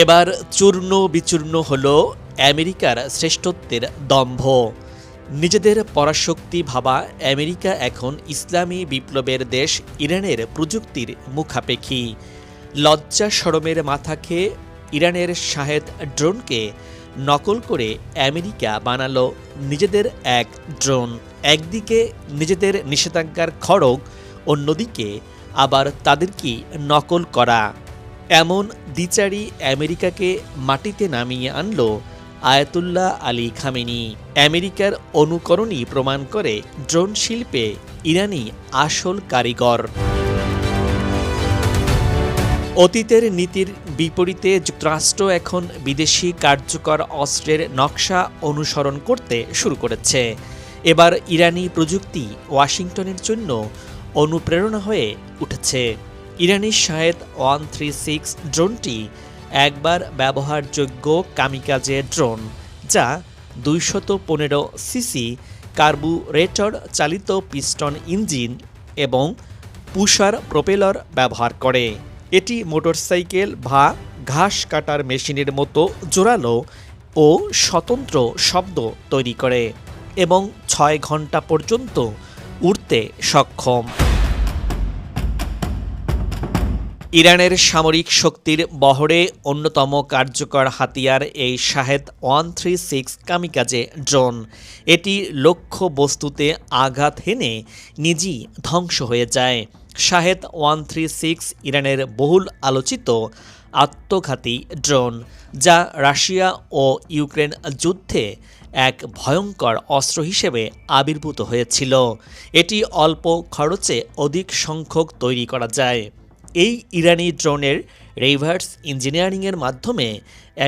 এবার চূর্ণ বিচূর্ণ হল আমেরিকার শ্রেষ্ঠত্বের দম্ভ। নিজেদের পরাশক্তি ভাবা আমেরিকা এখন ইসলামী বিপ্লবের দেশ ইরানের প্রযুক্তির মুখাপেক্ষী লজ্জা সরমের মাথা খেয়ে ইরানের শাহেদ ড্রোনকে নকল করে আমেরিকা বানালো নিজেদের এক ড্রোন। একদিকে নিজেদের নিষেধাজ্ঞার খড়গ, অন্যদিকে আবার তাদেরকেই নকল করা। এমন দ্বিচারী আমেরিকাকে মাটিতে নামিয়ে আনল আয়াতুল্লাহ আলী খামেনি। আমেরিকার অনুকরণই প্রমাণ করে ড্রোন শিল্পে ইরানি আসল কারিগর। অতীতের নীতির বিপরীতে যুক্তরাষ্ট্র এখন বিদেশি কার্যকর অস্ত্রের নকশা অনুসরণ করতে শুরু করেছে। এবার ইরানি প্রযুক্তি ওয়াশিংটনের জন্য অনুপ্রেরণা হয়ে উঠেছে। ইরানি শাহেদ ওয়ান থ্রি সিক্স ড্রোনটি একবার ব্যবহারযোগ্য কামিকাজে ড্রোন, যা দুইশত পনেরো সিসি কার্বুরেটর চালিত পিস্টন ইঞ্জিন এবং পুষার প্রোপেলর ব্যবহার করে। এটি মোটরসাইকেল বা ঘাস কাটার মেশিনের মতো জোরালো ও স্বতন্ত্র শব্দ তৈরি করে এবং ছয় ঘণ্টা পর্যন্ত উড়তে সক্ষম। ইরানের সামরিক শক্তির বহরে অন্যতম কার্যকর হাতিয়ার এই Shahed one three six kamikaze drone. এটি লক্ষ্য বস্তুতে আঘাত হেনে নিজেই ধ্বংস হয়ে যায়। শাহেদ ওয়ান থ্রি সিক্স ইরানের বহুল আলোচিত আত্মঘাতী ড্রোন, যা রাশিয়া ও ইউক্রেন যুদ্ধে এক ভয়ঙ্কর অস্ত্র হিসেবে আবির্ভূত হয়েছিল। এটি অল্প খরচে অধিক সংখ্যক তৈরি করা যায়। এই ইরানি ড্রোনের রিভার্স ইঞ্জিনিয়ারিংয়ের মাধ্যমে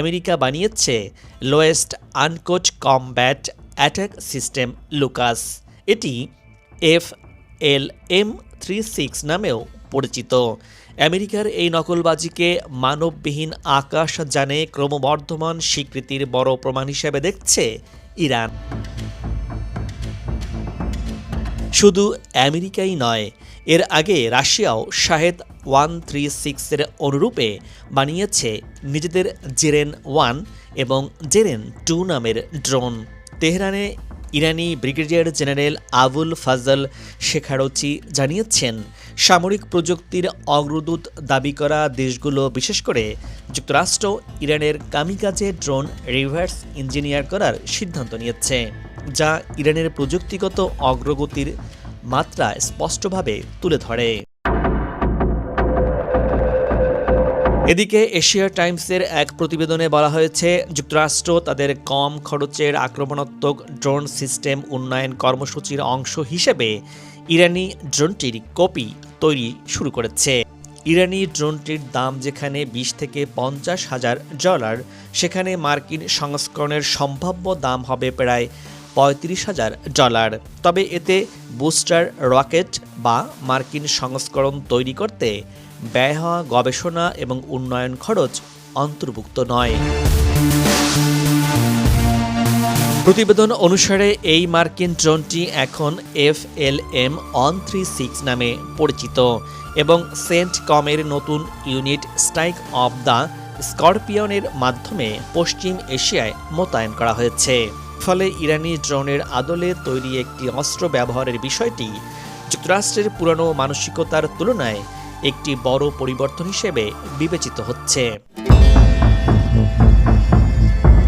আমেরিকা বানিয়েছে লোয়েস্ট আনকোচ কমব্যাট অ্যাটাক সিস্টেম লুকাস। এটি F L M three six নামেও পরিচিত। আমেরিকার এই নকলবাজিকে মানববিহীন আকাশ যানে ক্রমবর্ধমান স্বীকৃতির বড় প্রমাণ হিসেবে দেখছে ইরান। শুধু আমেরিকাই নয় এর আগে রাশিয়াও শাহেদ ওয়ান থ্রি সিক্সের অনুরূপে বানিয়েছে নিজেদের জেরেন ওয়ান এবং জেরেন টু নামের ড্রোন। তেহরানে ইরানি ব্রিগেডিয়ার জেনারেল আবুল ফাজল শেখারচি জানিয়েছেন, সামরিক প্রযুক্তির অগ্রদূত দাবি করা দেশগুলো, বিশেষ করে যুক্তরাষ্ট্র, ইরানের কামিকাজে ড্রোন রিভার্স ইঞ্জিনিয়ার করার সিদ্ধান্ত নিয়েছে, যা ইরানের প্রযুক্তিগত অগ্রগতির মাত্রা স্পষ্টভাবে তুলে ধরে। এদিকে এশিয়া টাইমসের এক প্রতিবেদনে বলা হয়েছে, যুক্তরাষ্ট্র তাদের কম খরচের আক্রমণাত্মক ড্রোন সিস্টেম উন্নয়ন কর্মসূচির অংশ হিসেবে ইরানি ড্রোনটির কপি তৈরি শুরু করেছে। ইরানি ড্রোনটির দাম যেখানে বিশ থেকে পঞ্চাশ হাজার ডলার, সেখানে মার্কিন সংস্করণের সম্ভাব্য দাম হবে প্রায় পঁয়ত্রিশ হাজার ডলার। তবে এতে বুস্টার রকেট বা মার্কিন সংস্করণ তৈরি করতে ব্যয় হওয়া গবেষণা এবং উন্নয়ন খরচ অন্তর্ভুক্ত নয়। প্রতিবেদন অনুসারে এই মার্কিন ড্রোনটি এখন F L M one three six নামে পরিচিত এবং সেন্ট কমের নতুন ইউনিট স্ট্রাইক অফ দ্য স্করপিয়নের মাধ্যমে পশ্চিম এশিয়ায় মোতায়েন করা হয়েছে। ফলে ইরানি ড্রোনের আদলে তৈরি একটি অস্ত্র ব্যবহারের বিষয়টি যুক্তরাষ্ট্রের পুরনো মানসিকতার তুলনায় একটি বড় পরিবর্তন হিসেবে বিবেচিত হচ্ছে।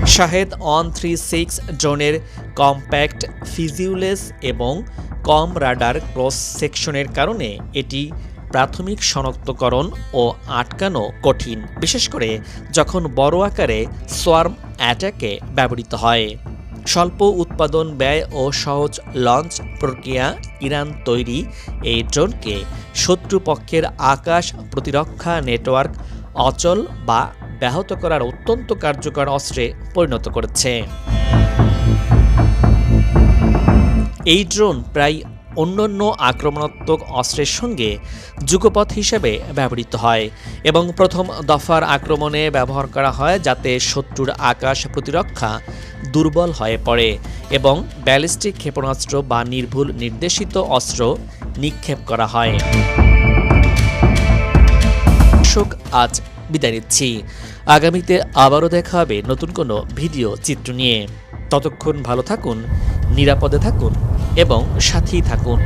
শাহেদ অন থ্রি সিক্স ড্রোনের কম্প্যাক্ট ফিজিউলেস এবং কম রাডার ক্রস সেকশনের কারণে এটি প্রাথমিক শনাক্তকরণ ও আটকানো কঠিন, বিশেষ করে যখন বড় আকারে সোয়ার্ম অ্যাটাকে ব্যবহৃত হয়। স্বল্প উৎপাদন, ব্যয় ও সহজ লঞ্চ প্রক্রিয়া ইরান তৈরি। এই ড্রোনকে শত্রুপক্ষের আকাশ প্রতিরক্ষা নেটওয়ার্ক, অচল বা ব্যাহত করার অত্যন্ত কার্যকর অস্ত্রে পরিণত করেছে। এই ড্রোন প্রায় অন্যান্য আক্রমণাত্মক অস্ত্রের সঙ্গে যুগপথ হিসেবে ব্যবহৃত হয় এবং প্রথম দফার আক্রমণে ব্যবহার করা হয় যাতে শত্রুর আকাশ প্রতিরক্ষা দুর্বল হয়ে পড়ে এবং ব্যালিস্টিক ক্ষেপণাস্ত্র বা নির্ভুল নির্দেশিত অস্ত্র নিক্ষেপ করা হয়। দর্শক, আজ বিদায় নিচ্ছি। আগামীতে আবারও দেখা হবে নতুন কোনো ভিডিও চিত্র নিয়ে। ততক্ষণ ভালো থাকুন, নিরাপদে থাকুন। এবং সাথেই থাকুন।